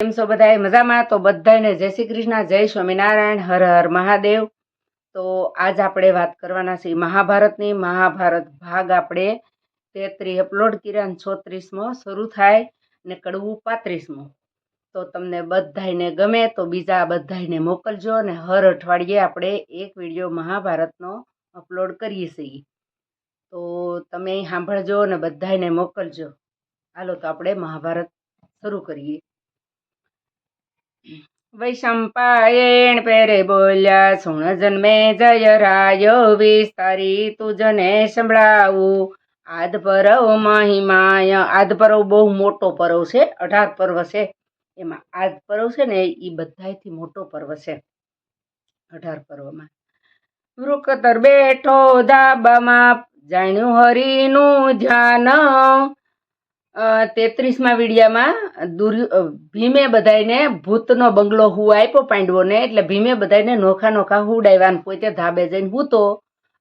કેમ છો બધાય? મજામાં? તો બધાને જય શ્રી કૃષ્ણ, જય સ્વામિનારાયણ, હર હર મહાદેવ. તો આજ આપણે વાત કરવાના છીએ મહાભારતની. મહાભારત ભાગ આપણે તેત્રી અપલોડ અને છોત્રીસમો શરૂ થાય ને કડવું પાંત્રીસમો. તો તમને બધાયને ગમે તો બીજા બધાયને મોકલજો અને હર અઠવાડિયે આપણે એક વીડિયો મહાભારતનો અપલોડ કરીએ છીએ. તો તમે સાંભળજો અને બધાયને મોકલજો. હાલો તો આપણે મહાભારત શરૂ કરીએ. વૈશંપાયણ પેરે બોલ્યા સુણ જન્મે જય રાયો વિસ્તારી તુજને સંભળાવું આદ પરવ મહિમાય આદ પરવ બહુ મોટો પર્વ છે અઢાર પર્વ છે એમાં આદ પર્વ છે ને એ બધાયથી મોટો પર્વ છે અઢાર પર્વમાં વૃકતર બેઠો ધાબામાં જાણ્યું હરિનું ધ્યાન તેત્રીસમાં વિડિયામાં દુર્ય ભીમે બધાયને ભૂતનો બંગલો હું આપ્યો પાંડવોને, એટલે ભીમે બધાયને નોખા નોખા હુડાવ્યા ને પોતે ધાબે જઈને હૂતો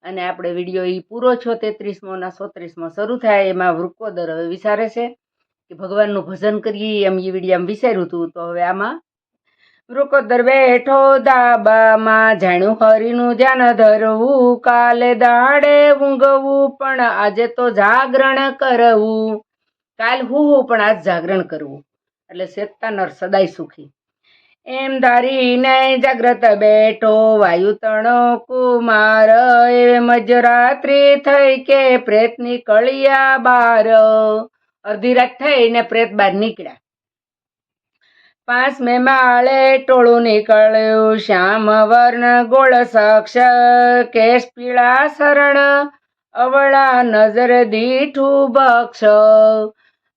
અને આપણે વીડિયો એ પૂરો છો, તેત્રીસમો ના સોત્રીસમો શરૂ થાય, એમાં વૃકોદર હવે વિચારે છે, કે ભગવાનનું ભજન કરીએ એમ એ વિડીયામાં વિચાર્યું હતું, તો હવે આમાં વૃકોદર બેઠો દાબામાં જાણ્યું હરીનું ધ્યાન ધરવું, કાલે દાડે ઊંઘવું, પણ આજે તો જાગરણ કરવું. કાલ હું હું પણ આજ જાગરણ કરવું. એટલે શેતતા નર સદાય સુખી. એમ ધારીને જાગ્રત બેઠો વાયુ તણો કુમાર, એમ જ રાત્રિ થઈ કે પ્રેત નીકળ્યા બાર. અડધી રાત થઈને પ્રેત બહાર નીકળ્યા. પાંચ મે માળે ટોળું નીકળ્યું, શ્યામ વર્ણ ગોળ સક્ષ, કેશ પીળા શરણ, અવળા નજર દીઠું બક્ષ.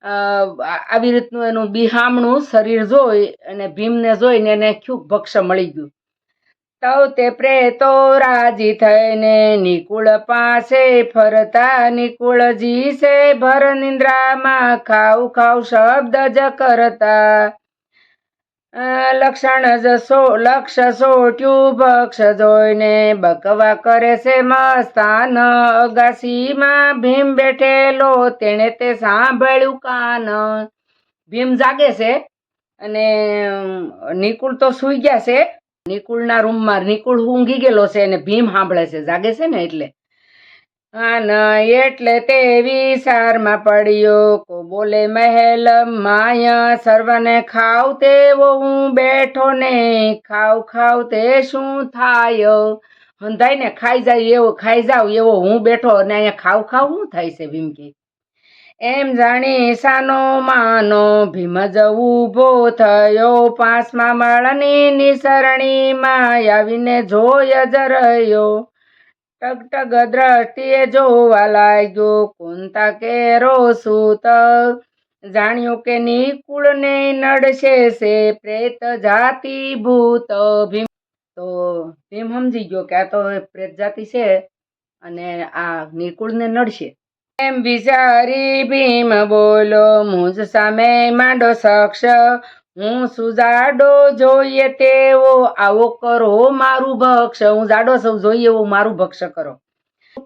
આવી રીતનું એનું બિહામણું શરીર જોઈ અને ભીમને જોઈને એને ક્યુક ભક્ષ મળી ગયું. તવ તે પ્રેતો રાજી થઈને નિકુળ પાસે ફરતા નિકુળજી છે ભર નિંદ્રામાં ખાવ ખાવ શબ્દ જ કરતા. લક્ષણ જ સો, લક્ષ સોટ્યું ભક્ષ જોઈને બકવા કરે છે મસ્તાન. અગાસીમાં ભીમ બેઠેલો, તેણે તે સાંભળ્યું કાન. ભીમ જાગે છે અને નિકુલ તો સૂઈ ગયા છે. નિકુળના રૂમમાં નિકુળ ઊંઘી ગયેલો છે અને ભીમ સાંભળે છે. જાગે છે ને એટલે? આન એટલે તે વિસારમાં પડ્યો. કો બોલે, મહેલ માયા, સર્વને ખાવ તેવો હું બેઠો ને, ખાવ ખાવ તે શું થાય? હંધાઈને ખાઈ જાય એવો, ખાઈ જાવ એવો હું બેઠો અને અહીંયા ખાવ ખાવ શું થાય છે ભીમ એમ જાણી સાનો માનો ભીમ જ ઊભો થયો. પાંચમા માળની નિસરણીમાં આવીને જોય જ રહ્યો. ટગ ટગ દ્રષ્ટિએ જોવા લાગ્યો. કુંતા કેરો સૂત જાણ્યું કે નિકુળને નડશે છે પ્રેત જાતિ ભૂત ભીમ. તો ભીમ સમજી ગયો કે આ તો પ્રેત જાતિ છે અને આ નિકુળને નડશે. એમ વિચારી ભીમ બોલો, મુજ સામે માંડો શખ્સ હું સુજાડો જોઈએ તેવો, આવો કરો મારું ભક્ષ હું જાડો સૌ જોઈએ એવું મારું ભક્ષ કરો.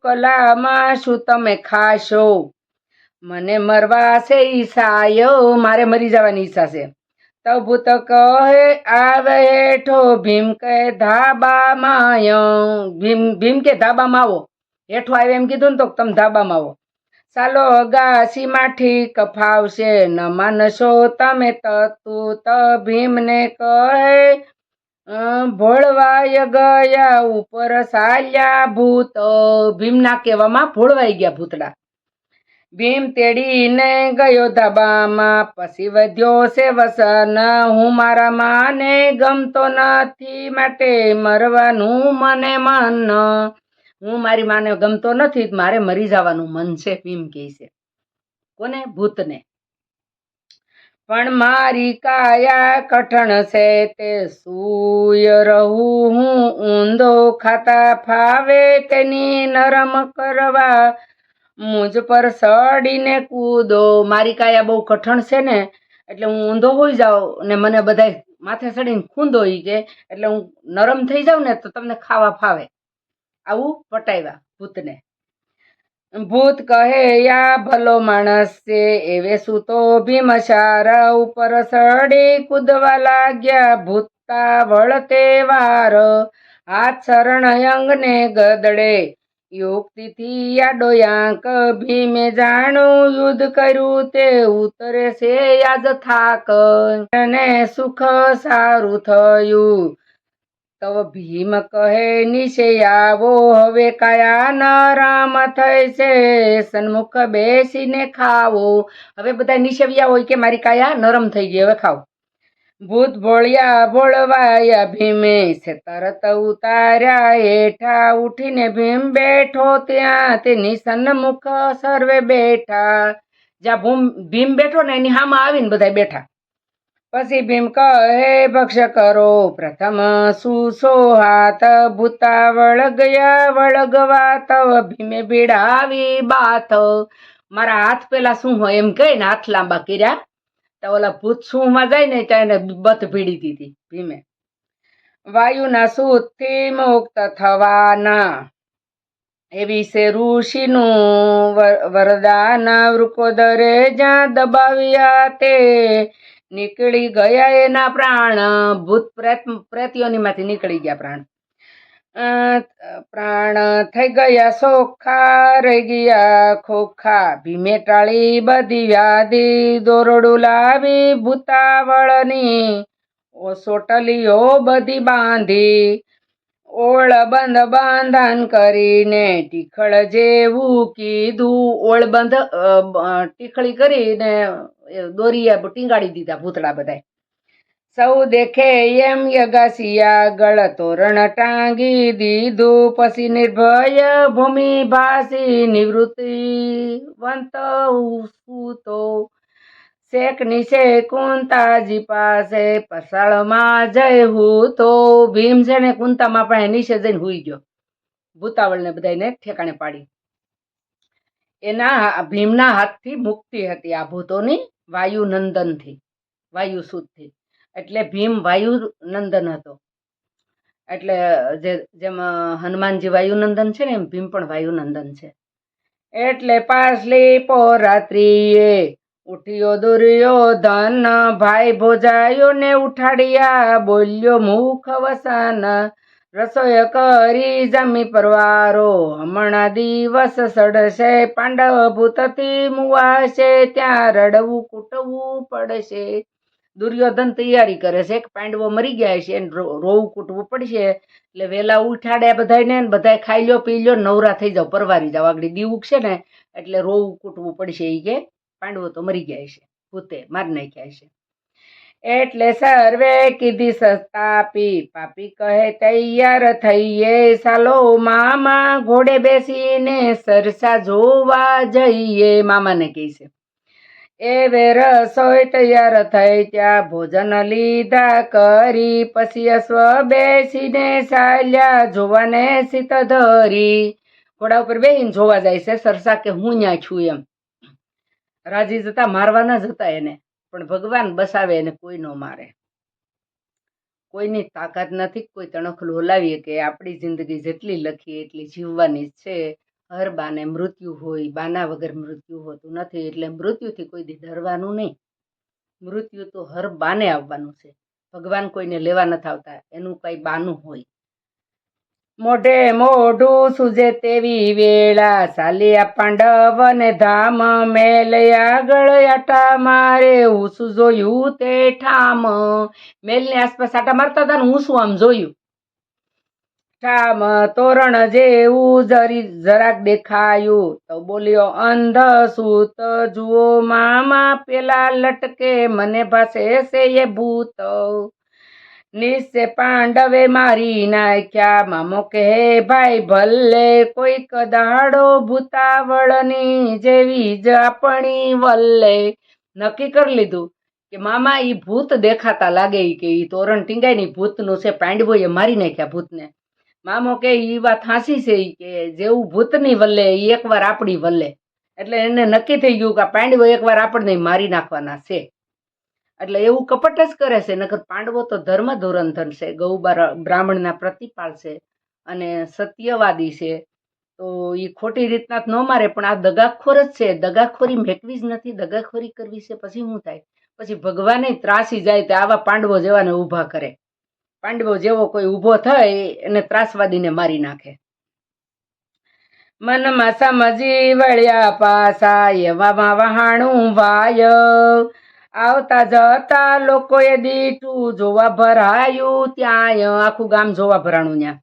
કલામાં શું તમે ખાશો? મને મરવા છે ઈસાયો મારે મરી જવાની ઈચ્છા છે. તભૂત ભૂત કહે, આવે હેઠો ભીમ કહે ધાબામાં ભીમ ભીમ કે ધાબામાં આવો. હેઠો આવે એમ કીધું ને તો તમે ધાબામાં આવો. ચાલો અગાસી માઠી કફાવશે, ન માનશો તમે તતું ત ભીમને કહે. ભોળવાય ગયા, ઉપર સાલ્યા ભૂત. ભીમના કહેવામાં ભોળવાઈ ગયા ભૂતડા. ભીમ તેડીને ગયો ધાબામાં, પછી વધ્યો છે વસન. હું મારા માને ગમતો નથી, માટે મરવાનું મને મન. હું મારી માને ગમતો નથી મારે મરી જવાનું મન છે ભીમ કહે છે. કોને? ભૂતને. પણ મારી કાયા કઠણ છે, તે સૂય રહું હું, ઊંધો ખાતા ફાવે તેની નરમ કરવા. મુજ પર સડીને કૂદો. મારી કાયા બહુ કઠણ છે ને, એટલે હું ઊંધો હોઈ જાઉં ને મને બધાય માથે ચડીને ખૂંદો કે, એટલે હું નરમ થઈ જાઉં ને તો તમને ખાવા ફાવે. આવું પટાવ્યા ભૂતને. ભૂત કહે, યા ભલો માણસ છે, એવે સૂતો ભીમસાર ઉપર સડી કૂદવા લાગ્યા ભૂતા વળતે વાર. હાથ શરણ અંગને ગદડે, યુક્તિથી યાડો યાંક, ભીમે જાણું યુદ્ધ કર્યું તે ઉતરે છે યાદ થાક. ને સુખ સારું થયું તવ ભીમ કહે નીચે આવો. હવે કયા ન રામ સન્મુખ બેસીને ખાવો. હવે બધા નિશવ્યા હોય કે મારી કાયા નરમ થઈ ગઈ. હવે ખાવ ભૂત ભોળિયા ભોળવાયા ભીમે છે તરત ઉતાર્યા હેઠા. ઉઠીને ભીમ બેઠો ત્યાં. તેની સન્મુખ સર્વે બેઠા. જ્યાં ભૂમ ભીમ બેઠો ને એની હામાં આવીને બધા બેઠા. પછી ભીમ કહે ભક્ષ કરો પ્રથમ સુસો હાથ ભૂતા વળગયા વળગવા તવ ભીમે ભીડાવી બાથ મારા હાથ પેલા શું હોય એમ કહે ને, હાથ લાંબા કર્યા. તો ઓલા ભૂત સુંમાં જાય ને, ત્યાં એને બત ભીડી દીધી ભીમે. વાયુના સૂતથી મુક્ત થવાના. એવી છે ઋષિનું વર- વરદાન વૃકોદરે જ્યાં દબાવ્યા તે નીકળી ગયા એના પ્રાણ. ભૂત પ્રેત, પ્રેતીઓનીમાંથી નીકળી ગયા પ્રાણ. પ્રાણ થઈ ગયા સોખા રહી ગયા ખોખા. ભીમે ટાળી બધી વ્યાધિ દોરડું લાવી ભૂતાવળની. ઓ સોટલીઓ બધી બાંધી. ઓળ બંધ બાંધન કરીને ટીખળ જેવું કીધું. ઓળ બંધ ટીખળી કરીને દોરીએ ટીંગાડી દીધા ભૂતળા બધાય સૌ દેખે એમ યગાસિયા ગળ તોરણ ટાંગી દીધું. પછી નિર્ભય ભૂમિ ભાસી નિવૃત્તિ વંત સૂતો શેખ નીચે કુંતાજી પાસે, પસાળમાં જય હું તો ભીમ છે ને કુંતામાં પણ નીચે જઈને હુઈ ગયો. ભૂતાવળને બધાને ઠેકાણે પાડી. એના ભીમના હાથથી મુક્તિ હતી આ ભૂતોની વાયુનંદનથી વાયુસૂદથી એટલે ભીમ વાયુનંદન હતો. એટલે જે, જેમ હનુમાનજી હનુમાનજી વાયુનંદન છે ને એમ ભીમ પણ વાયુનંદન છે. એટલે પાછલી પોરાત્રીએ ઉઠ્યો દુર્યોધન ભાઈ ભોજાયો ને ઉઠાડ્યા, બોલ્યો મુખ વસન, રસોઈ કરી જમી પરવારો. હમણાં દિવસ સડશે પાંડવ ભૂતથી મુવાશે, ત્યાં રડવું કૂટવું પડશે. દુર્યોધન તૈયારી કરે છે કે પાંડવો મરી ગયા છે, એને રોવું કૂટવું પડશે. એટલે વહેલા ઉઠાડ્યા બધાને ને બધાય ખાઈ લ્યો, પી લ્યો, નવરા થઈ જાવ પરવારી જાવ આગળ દીવું છે ને, એટલે રોવું કૂટવું પડશે એ કે. પાંડવો તો મરી ગયા છે પોતે મારી નાખ્યા છે એટલે સર્વે કીધી સસ્તાપી પાપી કહે તૈયાર થઈએ સાલો મામા, ઘોડે બેસીને સરસા જોવા જઈએ, મામાને કહે છે. એવે રસોઈ તૈયાર થઈ ત્યાં ભોજન લીધા કરી, પછી અશ્વ બેસીને ચાલ્યા જોવાને સીત ધરી. ઘોડા ઉપર બેહીને જોવા જાય છે સરસા કે હું ન્યા છું એમ. રાજી જતા મારવાના જ હતા એને. પણ ભગવાન બસાવે એને, કોઈ ન મારે. કોઈની તાકાત નથી, કોઈ તણખલું હલાવીએ કે આપણી જિંદગી જેટલી લખીએ, એટલી જીવવાની જ છે. હર બાને મૃત્યુ હોય, બાના વગર મૃત્યુ હોતું નથી, એટલે મૃત્યુથી કોઈ દી ડરવાનું નહીં. મૃત્યુ તો હર બાને આવવાનું છે. ભગવાન કોઈને લેવા નથી આવતા, એનું કઈ બાનું હોય. મોઢે મોઢું સુજે તેવી વેળા. સાલિયા પાંડવને ધામ મેલે આગળ આટા મારે. હું શું જોયું તે ઠામ? મેલની આસપાસ આટા મારતા હતા ને હું શું આમ જોયું? ઠામ તોરણ જેવું જરી જરાક દેખાયું. તો બોલ્યો, અંધ સૂત જુઓ મામા, પેલા લટકે. મને ભાસે છે એ ભૂત. નિશ્ચય પાંડવે મારી નાખ્યા. મામો કહે, ભાઈ, ભલે કોઈક દાડો ભૂતાવળની જેવી જ આપણી વલ્લે. નક્કી કરી લીધું કે મામા એ ભૂત દેખાતા લાગે કે એ તોરણ ટીંગાયની ભૂતનું છે, પાંડવોએ મારી નાખ્યા ભૂતને. મામો કે એ વાત હાંસી છે કે જેવું ભૂતની વલ્લે એ એકવાર આપણી વલ્લે. એટલે એને નક્કી થઈ ગયું કે પાંડવો એકવાર આપણને મારી નાખવાના છે. એટલે એવું કપટ જ કરે છે, નકર પાંડવો તો ધર્મ ધોરણ છે, ગૌ બ્રાહ્મણના પ્રતિપાલ છે અને સત્યવાદી છે. તો એ ખોટી રીતના ન મારે, પણ આ દગાખોર જ છે, દગાખોરી મેકવી જ નથી, દગાખોરી કરવી છે, પછી શું થાય? પછી ભગવાને ત્રાસી જાય તો આવા પાંડવો જેવાને ઊભા કરે. પાંડવો જેવો કોઈ ઊભો થાય, એને ત્રાસવાદીને મારી નાખે. મનમાં સમજી વળ્યા પાસા, એવામાં વહાણું વાય. આવતા જતા લોકોએ દીઠું જોવા ભરાયું ત્યાં આખું ગામ જોવા ભરાણું ત્યાં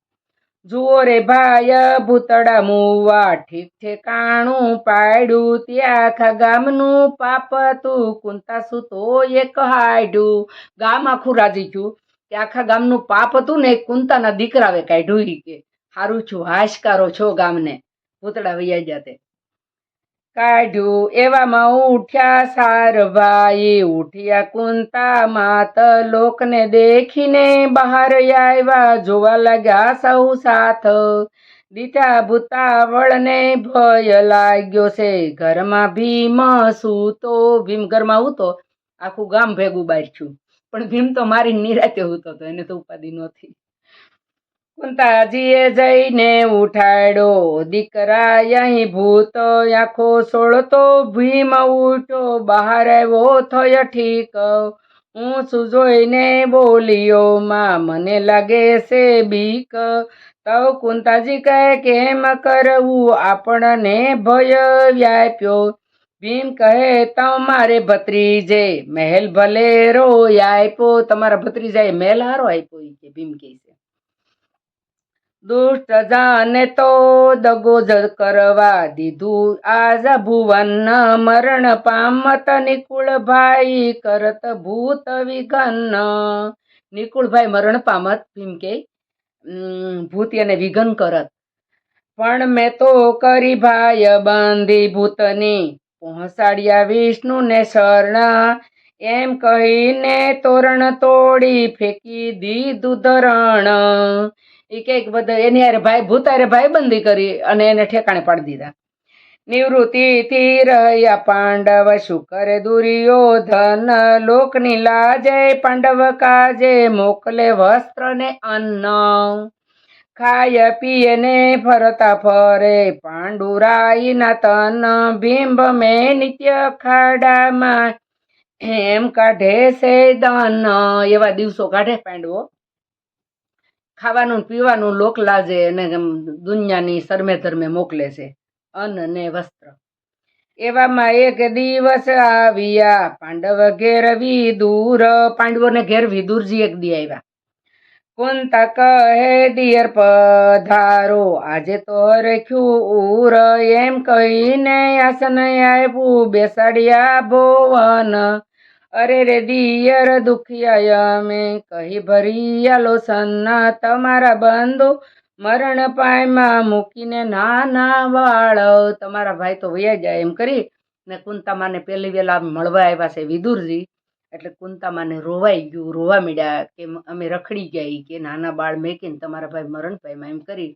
જુઓ રે ભાઈ ભૂતડા મુવા ઠીક ઠેકાણું પાડ્યું, ત્યાં આખા ગામનું પાપ તું કુંતા સુતો એક હાડ્યું. ગામ આખું રાજી થયું. કે આખા ગામનું પાપ હતું ને કુંતાના દીકરાવે કાઢ્યું કે, હારું છું, હાશકારો છો ગામને. ભૂતડા વૈયા જાતે કાઢ્યું. એવામાં ઉઠ્યા સારભાઈ ઉઠ્યા કુંતા માત લોકને દેખીને બહાર આવ્યા. જોવા લાગ્યા સૌ સાથ. દીઠા ભૂતાવળને ભય લાગ્યો છે. ઘરમાં ભીમ સૂતો. ભીમ ઘરમાં ઉતો આખું ગામ ભેગું બારખ્યું પણ ભીમ તો મારી નિરાતે ઉતો તો એને તો ઉપાધિ નહોતી. કુંતાજીએ જઈને ઉઠાડ્યો. દીકરા અહીં ભૂત આખો સોળતો, ભીમ ઉઠો બહાર આવ્યો, થયો ઠીક. હું શું જોઈને બોલ્યો, માં, મને લાગે છે બીક. તવ કુંતાજી કહે, કેમ કરવું? આપણને ભય વ્યાપ્યો. ભીમ કહે તમારે ભત્રીજે, મહેલ ભલે રો આપ્યો. તમારા ભત્રીજાએ મહેલ હારો આપ્યો કે ભીમ કહે છે. દુષ્ટ જાને તો દગો જ કરવા દીધું. આજ ભુવન મરણ પામત નિકુળભાઈ કરત ભૂત વિઘન. નિકુળભાઈ મરણ પામત ભીમ કે ભૂત એને વિઘન કરત. પણ મેં તો કરી ભાઈ બાંધી ભૂતની. પહોંચાડ્યા વિષ્ણુને શરણ. એમ કહીને તોરણ તોડી ફેંકી દીધું ધરણ. એ કંઈક બધા એની હારે ભાઈ ભૂતારે ભાઈબંધી કરી અને એને ઠેકાણે પાડી દીધા. નિવૃત્તિથી રહ્યા પાંડવ શુકર દુર્યોધન લોકની લાજે પાંડવ કાજે મોકલે વસ્ત્ર ને અન્ન. ખાય પીએ ને ફરતા ફરે પાંડુરાઈના તન. બિંબ મે નિત્ય ખાડામાં એમ કાઢે છે દન. એવા દિવસો કાઢે પાંડવો. ખાવાનું પીવાનું લોક લાજે અને દુનિયાની સરમે ધર્મે મોકલે છે. અન્ન ને વસ્ત્ર. એવામાં એક દિવસ આવ્યા પાંડવ ઘેર વિદુર. પાંડવોને ઘેર વિદુરજી એક દી આવ્યા. કુંતા કહે દિયર પધારો, આજે તો રખ્યું ઉર એમ કહીને આસન આવ્યું બેસાડ્યા ભુવન. અરે રે દિયર દુખિયા અમે. કહી ભરિયાલો સન્ના તમારા બંધુ. મરણ પાયમાં મૂકીને નાના વાળ. તમારા ભાઈ તો વયા જાય એમ કરી. ને કુંતામાને પહેલી વેલા મળવા આવ્યા છે વિદુરજી. એટલે કુંતામાને રોવાઈ ગયું, રોવા મીડ્યા કે અમે રખડી ગયા કે નાના બાળ મેકીને તમારા ભાઈ મરણ પાયમાં એમ કરી.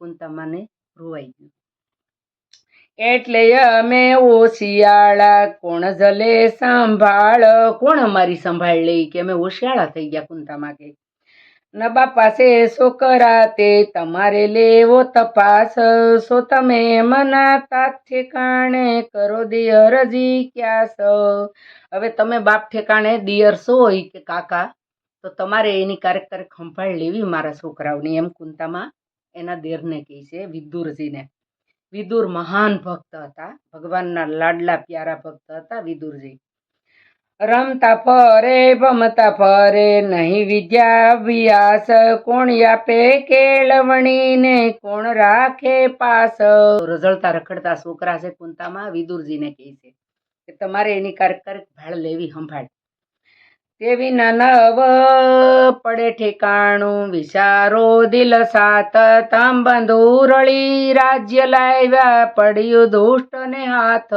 કુંતામાને રોવાઈ ગયું. એટલે અમે ઓ શિયાળા કોણ જલે સંભાળ? કોણ અમારી સંભાળ લઈ કે અમે ઓશિયાળા થઈ ગયા કુંતામાં માગે? નબા પાસે છોકરા, તે તમારે લેવો તપાસ. સો તમે મના તાત ઠેકાણે કરો દિયરજી ક્યાં છો હવે તમે બાપ ઠેકાણે દિયર છો હોય કે કાકા? તો તમારે એની કારેક ક્યારેક સંભાળ લેવી મારા છોકરાઓની, એમ કુંતામાં? એના દેરને કહે છે, વિદુરજીને. વિદુર મહાન ભક્ત હતા. ભગવાનના લાડલા પ્યારા ભક્ત હતા વિદુરજી. રમતા ફરે, ભમતા ફરે, નહીં વિદ્યા અભ્યાસ, કોણ આપે કેળવણીને, કોણ રાખે પાસ? રઝળતા રખડતા છોકરા છે કુંતામાં વિદુરજીને કહે છે કે તમારે એની કારક કારક ભાળ લેવી, સંભાળ. તેવી વિના નવ પડે ઠેકાણું. વિચારો દિલ સાત તમ બંધુરળી રાજ્ય લાવ્યા પડ્યું દુષ્ટ ને હાથ.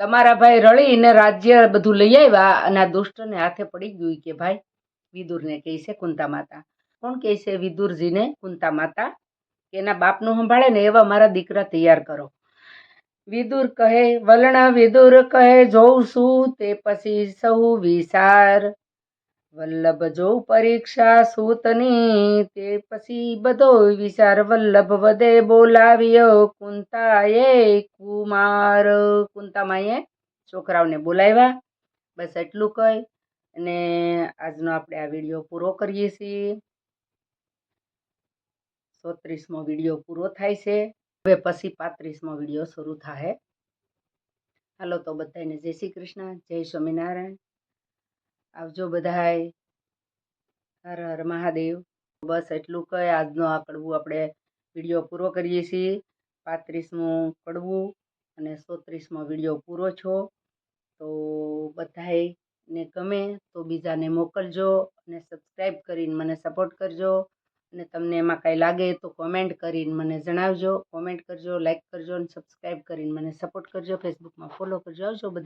તમારા ભાઈ રળીને રાજ્ય બધું લઈ આવ્યા અને આ દુષ્ટને હાથે પડી ગયું કે ભાઈ? વિદુરને કહે છે કુંતા માતા. કોણ કહે છે વિદુરજીને? કુંતા માતા. એના બાપનું સંભાળે ને એવા મારા દીકરા તૈયાર કરો. વિદુર કહે, વલણ વિદુર કહે, જોઉં છું તે પછી સૌ વિચાર વલ્લભ જોઉં પરીક્ષા સૂતની, તે પછી બધો વિચાર. વલ્લભ વધે બોલાવ્યો કુંતાએ કુમાર. કુંતામાએ છોકરાઓને બોલાવ્યા. બસ એટલું કહી અને આજનો આપણે આ વીડિયો પૂરો કરીએ છીએ. સોત્રીસમો વીડિયો પૂરો થાય છે. હવે પછી પાંત્રીસમો વીડિયો શરૂ થાય હાલો તો બધાને જય શ્રી કૃષ્ણ, જય સ્વામિનારાયણ. આવજો બધાય. હર હર મહાદેવ. બસ એટલું કહે આજનો આ કડવું આપણે વીડિયો પૂરો કરીએ છીએ. પાંત્રીસમું કડવું અને સોત્રીસમો વીડિયો પૂરો છો. તો બધાય ને ગમે તો બીજાને મોકલજો અને સબસ્ક્રાઈબ કરીને મને સપોર્ટ કરજો. અને તમને એમાં કાંઈ લાગે તો કોમેન્ટ કરીને મને જણાવજો. કોમેન્ટ કરજો લાઈક કરજો અને સબસ્ક્રાઈબ કરીને મને સપોર્ટ કરજો. ફેસબુકમાં ફોલો કરજો. આવજો બધા